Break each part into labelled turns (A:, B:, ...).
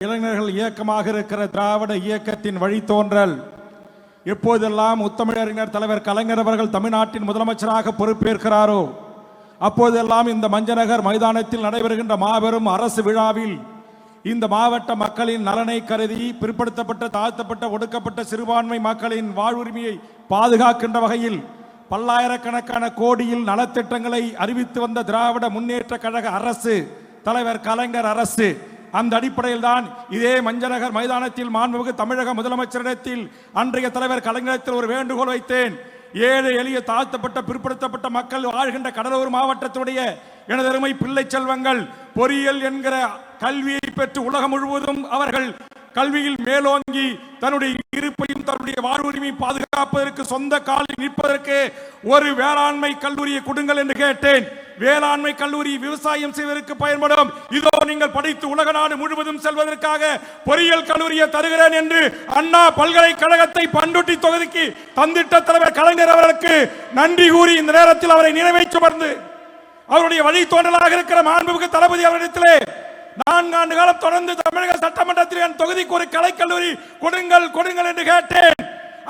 A: இளைஞர்கள் இயக்கமாக இருக்கிற திராவிட இயக்கத்தின் வழித்தோன்றல். எப்போதெல்லாம் முத்தமிழறிஞர் தலைவர் கலைஞர் அவர்கள் தமிழ்நாட்டின் முதலமைச்சராக பொறுப்பேற்கிறாரோ அப்போதெல்லாம் இந்த மஞ்சநகர் மைதானத்தில் நடைபெறுகின்ற மாபெரும் அரசு விழாவில் இந்த மாவட்ட மக்களின் நலனை கருதி பிற்படுத்தப்பட்ட தாழ்த்தப்பட்ட ஒடுக்கப்பட்ட சிறுபான்மை மக்களின் வாழ்வுரிமையை பாதுகாக்கின்ற வகையில் பல்லாயிரக்கணக்கான கோடியில் நலத்திட்டங்களை அறிவித்து வந்த திராவிட முன்னேற்ற கழக அரசு தலைவர் கலைஞர் அரசு அந்த அடிப்படையில் தான் இதே மஞ்சநகர் மைதானத்தில் மாண்புமிகு தமிழக முதலமைச்சரிடத்தில் அன்றைய தலைவர் கலைஞரத்தில் ஒரு வேண்டுகோள் வைத்தேன். ஏழை எளிய தாழ்த்தப்பட்ட பிற்படுத்தப்பட்ட மக்கள் வாழ்கின்ற கடலூர் மாவட்டத்துடைய எனது அருமை பிள்ளை செல்வங்கள் பொறியியல் என்கிற கல்வியை பெற்று உலகம் முழுவதும் அவர்கள் கல்வியில் மேலோங்கி தன்னுடைய இருப்பையும் தன்னுடைய வாழ்வுரிமையை பாதுகாப்பதற்கு சொந்த காலில் நிற்பதற்கு ஒரு வேளாண்மை கல்லூரியை கொடுங்கள் என்று கேட்டேன். வேளாண்மை கல்லூரி விவசாயம் செய்வதற்கு பயன்படும். இதோ நீங்கள் படித்து உலக நாடு முழுவதும் செல்வதற்காக பொறியியல் கல்லூரியை தருகிறேன் என்று அண்ணா பல்கலைக்கழகத்தை பண்டுட்டி தொகுதிக்கு தந்திட்ட தலைவர் கலைஞர் அவர்களுக்கு நன்றி கூறி இந்த நேரத்தில் அவரை நினைவை சுமர்ந்து அவருடைய வழித்தோன்றலாக இருக்கிற மாண்புமிகு தளபதி அவரிடத்திலே நான்காண்டு காலம் தொடர்ந்து தமிழக சட்டமன்றத்தில் என் தொகுதிக்கு ஒரு கலைக்கல்லூரி கொடுங்கள் கொடுங்கள் என்று கேட்டேன்.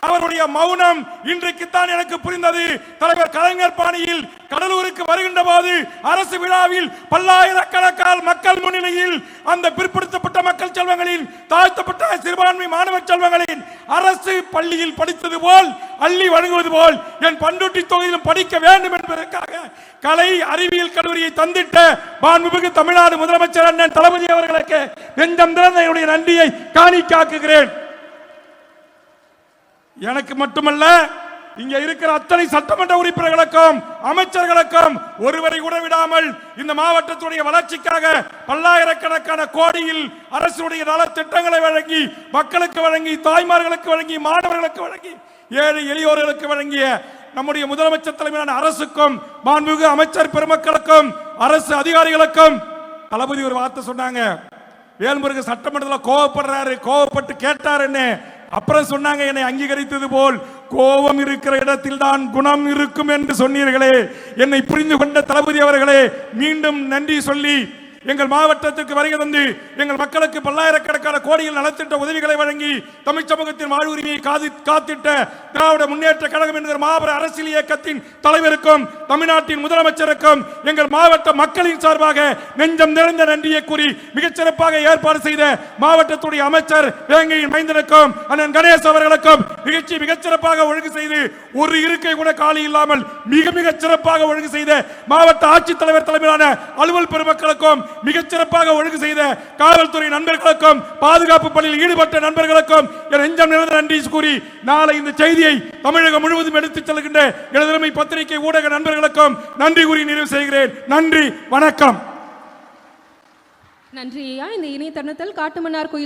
A: அவருடைய மௌனம் இன்றைக்குத்தான் எனக்கு புரிந்தது. தலைவர் கலைஞர் பாணியில் கடலூருக்கு வருகின்ற போது அரசு விழாவில் பல்லாயிரக்கணக்கான மக்கள் முன்னிலையில் அந்த பிற்படுத்தப்பட்ட மக்கள் செல்வங்களின் தாழ்த்தப்பட்ட சிறுபான்மை மாணவர் செல்வங்களின் அரசு பள்ளியில் படித்தது போல் அள்ளி வழங்குவது போல் என் பண்ருட்டி தொகுதியிலும் படிக்க வேண்டும் என்பதற்காக கலை அறிவியல் கல்லூரியை தந்திட்ட மாண்புமிகு தமிழ்நாடு முதலமைச்சர் அண்ணன் தளபதி அவர்களுக்கு நெஞ்சம் திறந்த என்னுடைய நன்றியை காணிக்காக்குகிறேன். எனக்கு மட்டுமல்ல இங்க இருக்கிற அத்தனை சட்டமன்ற உறுப்பினர்களுக்கும் அமைச்சர்களுக்கும் ஒருவரை கூட விடாமல் இந்த மாவட்டத்துடைய வளர்ச்சிக்காக பல்லாயிரக்கணக்கான கோடியில் அரசுடைய நலத்திட்டங்களை வழங்கி மக்களுக்கு வழங்கி தாய்மார்களுக்கு வழங்கி மாணவர்களுக்கு வழங்கி ஏழை எளியோர்களுக்கு வழங்கிய நம்முடைய முதலமைச்சர் தலைமையிலான அரசுக்கும் மாண்புமிகு அமைச்சர் பெருமக்களுக்கும் அரசு அதிகாரிகளுக்கும் தளபதி ஒரு வார்த்தை சொன்னாங்க. வேல்முருகன் சட்டமன்றத்தில் கோவப்படுறாரு கோவப்பட்டு கேட்டாருன்னு அப்புறம் சொன்னாங்க என்னை அங்கீகரித்தது போல் கோபம் இருக்கிற இடத்தில் தான் குணம் இருக்கும் என்று சொன்னீர்களே. என்னை புரிந்து கொண்ட தளபதி அவர்களே மீண்டும் நன்றி சொல்லி எங்கள் மாவட்டத்திற்கு வருகை தந்து எங்கள் மக்களுக்கு பல்லாயிரக்கணக்கான கோடியில் நலத்திட்ட உதவிகளை வழங்கி தமிழ் சமூகத்தின் வாழ்வுரிமையை காதி காத்திட்ட திராவிட முன்னேற்ற கழகம் என்கிற மாபெரும் அரசியல் இயக்கத்தின் தலைவருக்கும் தமிழ்நாட்டின் முதலமைச்சருக்கும் எங்கள் மாவட்ட மக்களின் சார்பாக நெஞ்சம் நிறைந்த நன்றியை கூறி மிகச்சிறப்பாக ஏற்பாடு செய்த மாவட்டத்துடைய அமைச்சர் வேங்கையின் மைந்தனுக்கும் அண்ணன் கணேஷ் அவர்களுக்கும் நிகழ்ச்சி மிகச்சிறப்பாக ஒழுங்கு செய்து ஒரு இருக்கை கூட காலி இல்லாமல் மிக மிக சிறப்பாக ஒழுங்கு செய்த மாவட்ட ஆட்சித்தலைவர் தலைமையிலான அலுவல் பெருமக்களுக்கும் மிகச்சிறப்பாக ஒழுங்கு செய்த காவல்துறை நண்பர்களுக்கும் பாதுகாப்பு பணியில் ஈடுபட்ட நண்பர்களுக்கும் என் நெஞ்சம் நிறைந்த நன்றி கூறி நாளை இந்த செய்தியை தமிழகம் முழுவதும் எடுத்துச் செல்கின்ற எனதருமை பத்திரிகை ஊடக நண்பர்களுக்கும் நன்றி கூறி நிறைவு செய்கிறேன். நன்றி வணக்கம்.
B: நன்றி ஐயா இந்த இணைய தருணத்தில் காட்டுமன்னார் கோயில்